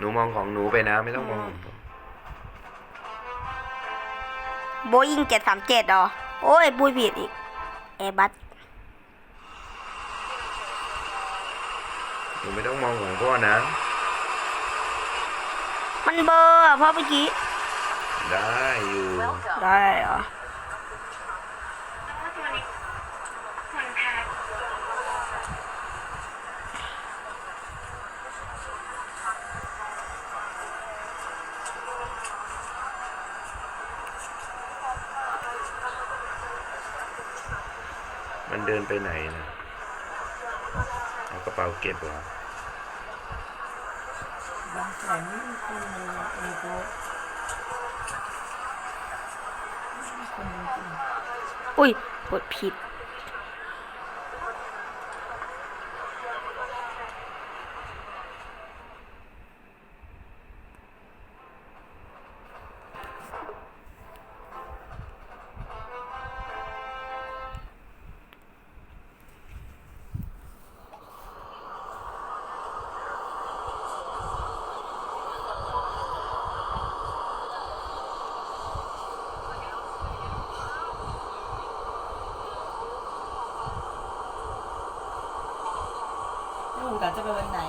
หนูมองของหนูไปนะ ไม่ต้องมองของผมโบยิงเจ็ดสามเจ็ดหรอโอ้ยบุยผิดอีกแอร์บัสหนูไม่ต้องมองของพ่อนะ มันเบอร์อะเพราะเมื่อกี้ ได้อยู่ ได้เหรอ มันเดินไปไหนนะเอากระเป๋าเก็บเหรอบางแสนไม่มีคนเลยเอโบไม่มีคนจริง อุ้ยกดผิด จะไปวันไหน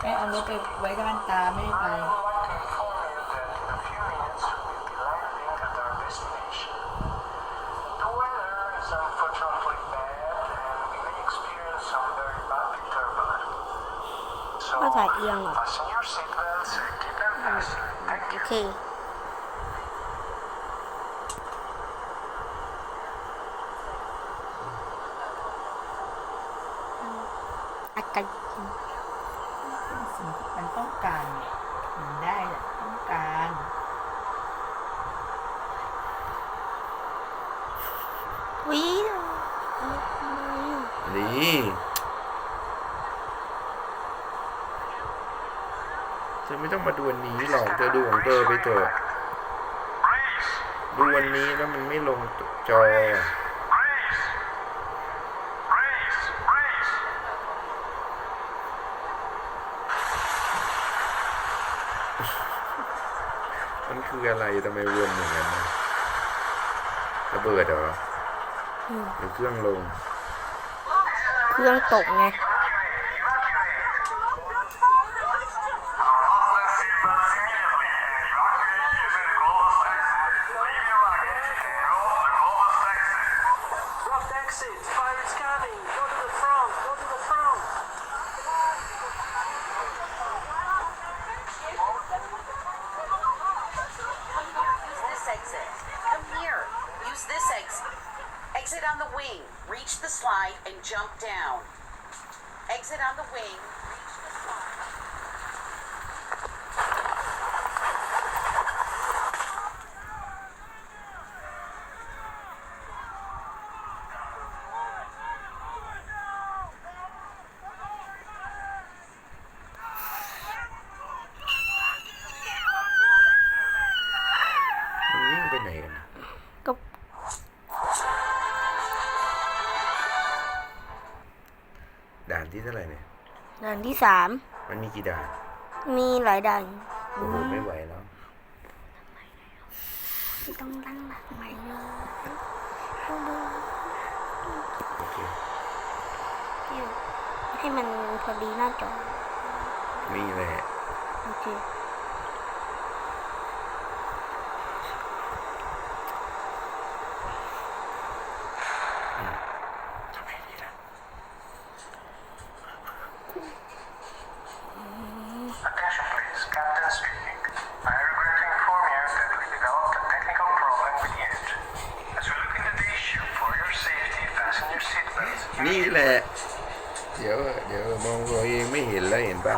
ไปเอารถไปไว้ที่บ้านตาไม่ได้ไป The weather is unfortunately bad and we may experience some very bumpy turbulence. So, ก็ถ่ายเอียงเหรอ fasten your seatbelts and keep them fastened. Thank โอ you. เค อากาศ สิ่งที่มันต้องการเนี่ยมันได้แหละต้องการ วิ นี่ เธอไม่ต้องมาดูอันนี้หรอกเธอดูของเธอไปเถอะ Race! ดูวันนี้แล้วมันไม่ลงจอ Race! Race! Race! มันคืออะไรทำไมวนอย่างนั้นนะระเบิดเหรอหรือเครื่องลง เครื่องตกไง เท่าไหร่เนี่ยด่านที่สามมันมีกี่ด่านมีหลายด่านโอ้โหไม่ไหวแล้วไม่ต้องตั้งหลักใหม่เลยโอเคให้มันพอดีหน้าจอนี่แหละโอเค เดี๋ยวมองตัวเองไม่เห็นแล้วเห็นป่ะ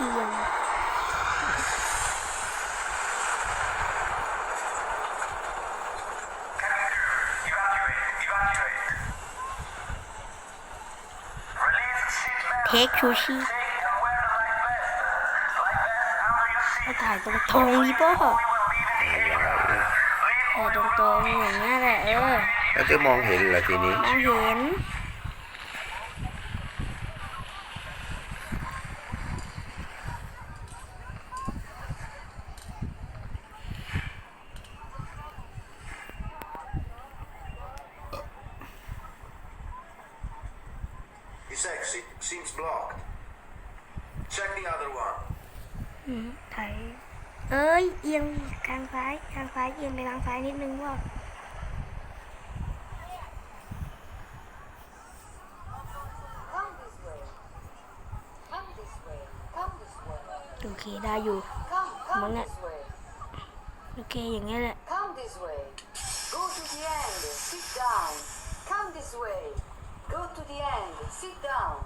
อียงเทคชูชีม่ถ่ายตรงตรงนี้ป่ะตรงตรงอย่างเงี้ยแหละเออแล้วจะมองเห็นเหรอทีนี้ มองเห็น ดนึงว่า Come this way. Come this way. Come this way. โอเคได้อยู่ Come, come Mana- this way. โอเคอย่างเงี้ยแหละ Come this way. Go to the end. Sit down. Come this way. Go to the end. Sit down.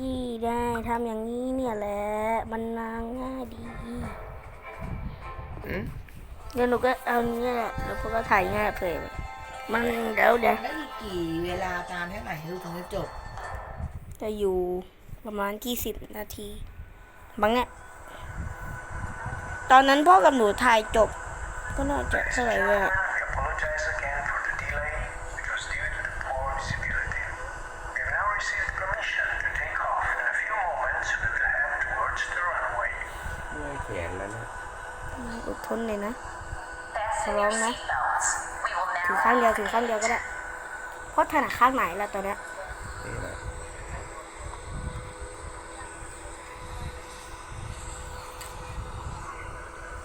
ยี่ได้ทำอย่างนี้เนี่ยแหละ มันนางง่ายดี อืม เดี๋ยวหนูก็เอานี้แหละแล้วพวกก็ถ่ายง่ายเพลยมันเดี๋ยวเดี๋ยวได้อีกกี่เวลานานเท่าไหร่ถึงจะจบ จะอยู่ประมาณกี่สิบนาทีบางเนี่ยตอนนั้นพ่อกับหนูถ่ายจบ ก็น่าจะเท่าไหร่เลยอะ We apologize again for the delay, which was due to the poor visibility. We have now received permission to take off. In a few moments, we will head towards the runway. เมื่อยแขนแล้วนะ อดทนเลยนะ ขอ Fasten ร้องนะถือข้างเดียวถือข้างเดียวก็ได้เพราะถนัดข้างไหนแล้วตอนนี้ยนี่แหละ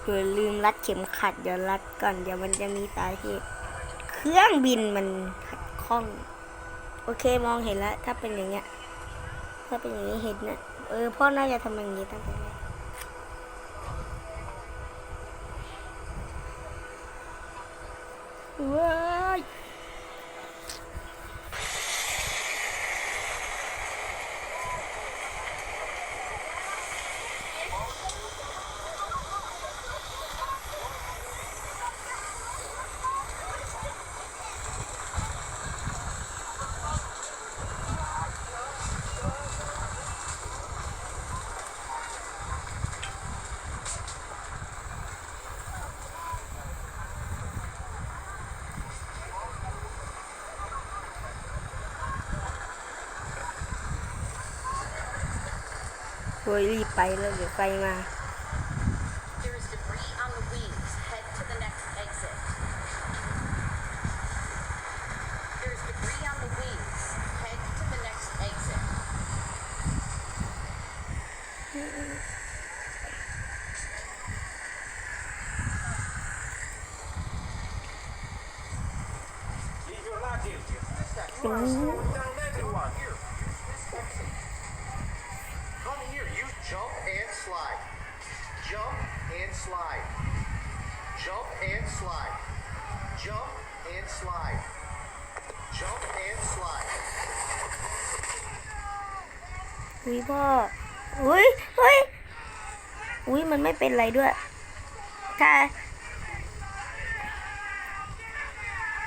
อย่าลืมรัดเข็มขัดเดี๋ยวรัดก่อนเดี๋ยวมันจะมีสาเหตุเครื่องบินมันขัดข้อง โอเคมองเห็นแล้ว ถ้าเป็นอย่างเงี้ย ถ้าเป็นอย่างนี้เห็นนะเออพ่อน่าจะทำอย่างนี้ตั้งแต่แรกว้าย โอ้ยรีบไปแล้วเดี๋ยวไปมา There is debris on the wings. Head to the next exit. There is debris on the wings. Head to the next exit. อืม Come here, you jump and slide. Jump and slide. Jump and slide. Jump and slide. Jump and slide. อุ้ยพ่ออุ้ยเฮ้ยอุ้ยมันไม่เป็นไรด้วยถ้า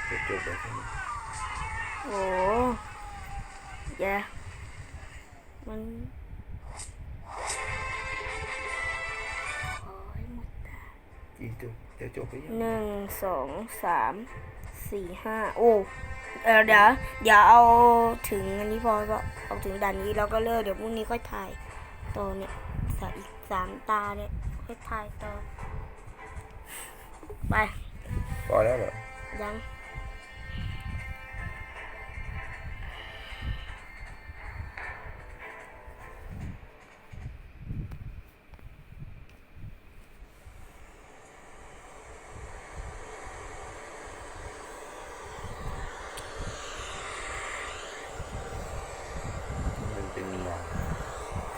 จะจบแล้วโอ้ยมัน จีจบจะจบไปยังหนึ่งสองสามสี่ห้าโอ้เออเดี๋ยวเดี๋ยวเอาถึงอันนี้พอก็เอาถึงด่านนี้แล้วก็เลิกเดี๋ยวพรุ่งนี้ค่อยถ่ายต่อเนี่ยสามอีกสามตาเนี่ยค่อยถ่ายต่อไปพอแล้วเหรอยัง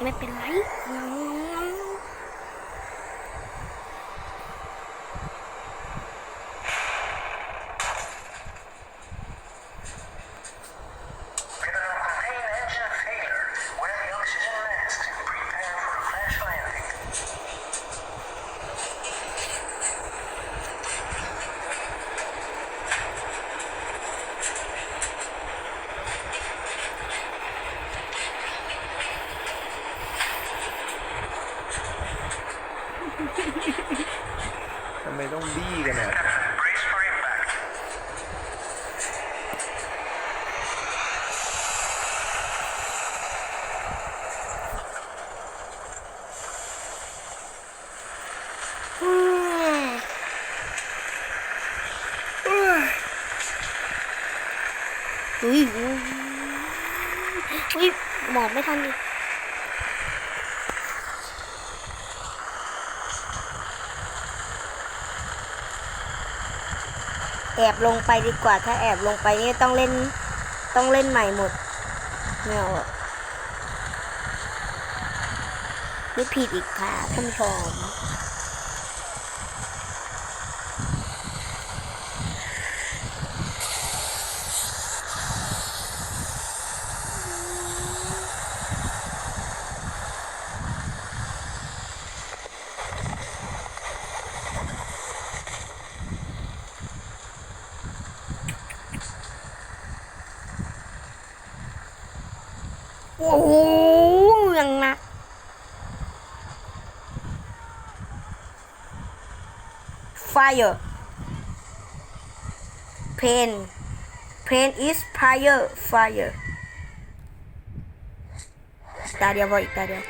ไม่เป็นไร ทำไม ต้องบี้กันอะ Brace for impact. อืมอุ้ยอุ้ยอุ้ยหมอบไม่ทันดิ แอบลงไปดีกว่าถ้าแอบลงไปนี่ต้องเล่นต้องเล่นใหม่หมดไม่เอาอะนี่ผิดอีกค่ะท่านผู้ชม โอ้โหยังนัก fire pain pain is fire fire ตาเดียวพออีกตาเดียว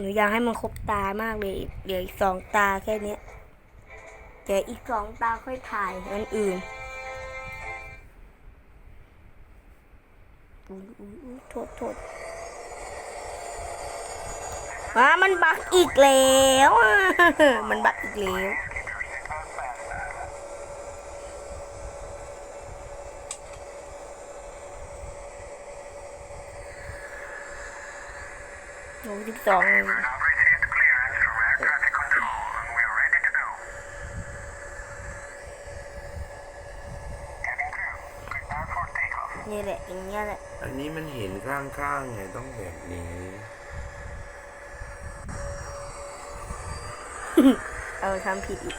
หนูอยากให้มันครบตามากเลยเหลืออีกสองตาแค่นี้เดี๋ยวอีกสองตาค่อยถ่ายอันอื่น อุ๊ยอุ๊ยอุ๊ยโทษโทษอ่ามันบักอีกแล้ว มันบักอีกแล้วโอ้สิบสอง นี่แหละอย่างเงี้ยแหละ อันนี้มันเห็นข้างๆไงต้องแบบนี้ เออทำผิดอีก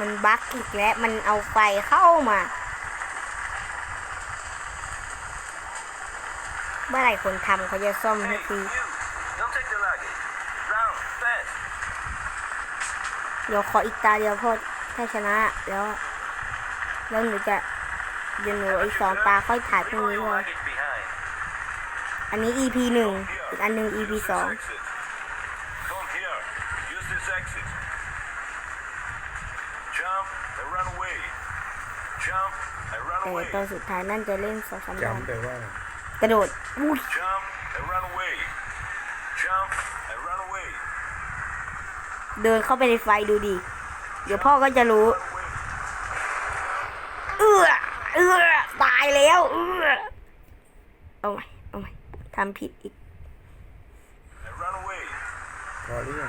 มันบั๊กอีกแล้ว มันเอาไฟเข้ามาเมื่อไหร่คนทำเขาจะซ่อมให้ทีเดี๋ยวขออีกตาเดียวพอถ้าชนะ แล้ว แล้วหนูจะเดี๋ยวหนูอีกสองตาค่อยถ่ายพรุ่งนี้เลย อันนี้ EP หนึ่งอีกอันหนึ่ง EP สอง แต่ away. ตอนสุดท้ายนั่นจะเล่นสองสามวันจำไปว่ากระโดดอุ้ย Jump and run away. Jump and run away. เดินเข้าไปในไฟดูดิ เดี๋ยวพ่อก็จะรู้ Run away. เอื้อเอื้อตายแล้ว เอื้อเอาใหม่เอาใหม่ทำผิดอีก And run away. พอเรื่อง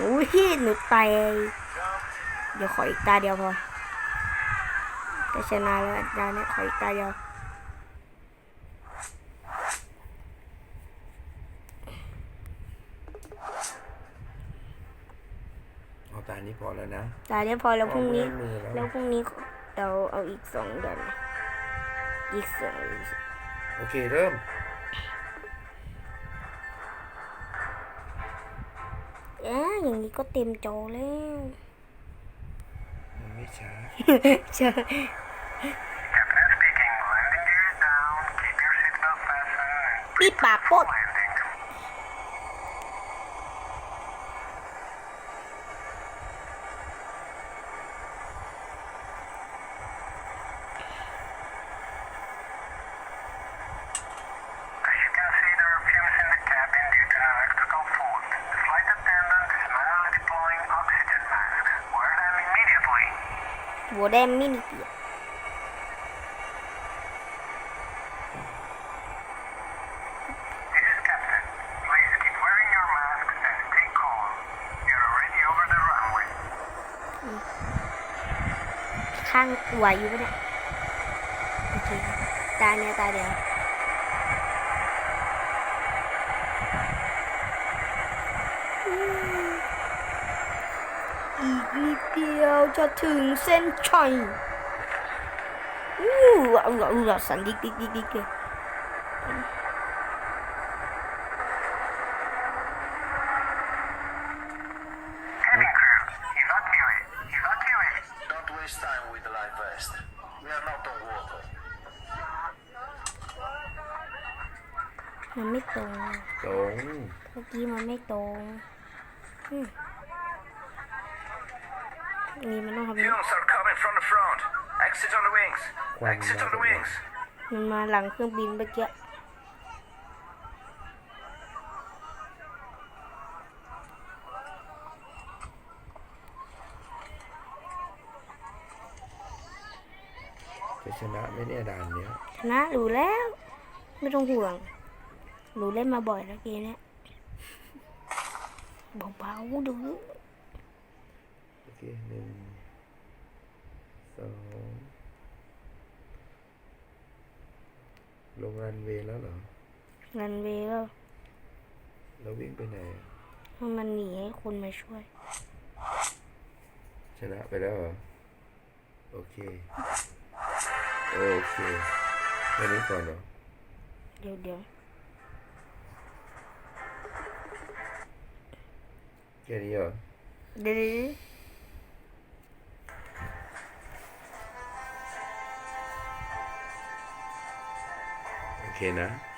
อุ้ยหนูตาย Jump. เดี๋ยวขออีกตาเดียวพอ จะชนะแล้วดาวนี้ขออีกตาเดียวเอาตานี้พอแล้วนะตาเดียวพอแล้วพรุ่งนี้เอามือแล้วแล้วพรุ่งนี้เราเอาอีกสองเดือนอีกสองโอเคเริ่มเอ๊ะอย่างนี้ก็เต็มจอแล้ว มันไม่ช้าใช่ Captain speaking. Landing gear is down. Keep your seatbelt fastened. Beep As you can see, there are fumes in the cabin due to electrical fault. Flight attendant deploying oxygen. Wear them immediately. ไหวอยู่ปะเนี่ยโอเคตาเนี่ยตาเดียวอีกนิดเดียวจะถึงเส้นชัยอู้เอาละเอาละสั่นดิกดิกดิกดิกเลย Cabin crew, evacuate. Evacuate. Don't waste time with the life vest. We are not on water. มันไม่ตรง ตรง เมื่อ กี้มันไม่ตรงอืมนี่มันต้องทำอย่างนี้ Fumes are coming from the front. Exit on the wings. Quang Exit on the ra wings. มันมาหลังเครื่องบินเมื่อกี้จะชนะไหมเนี่ยด่านเนี้ยชนะรู้แล้ว ไม่ต้องห่วงหนูเล่นมาบ่อยแล้วเกมเนี้ย เบาๆดูโอเคหนึ่งสองลงรันเวย์แล้วเหรอ รันเวย์แล้ว เราวิ่งไปไหนอะให้มันหนีให้คนมาช่วย ชนะไปแล้วเหรอ โอเค โอเคแค่นี้ก่อนเหรอ เดี๋ยวเดี๋ยว แค่นี้เห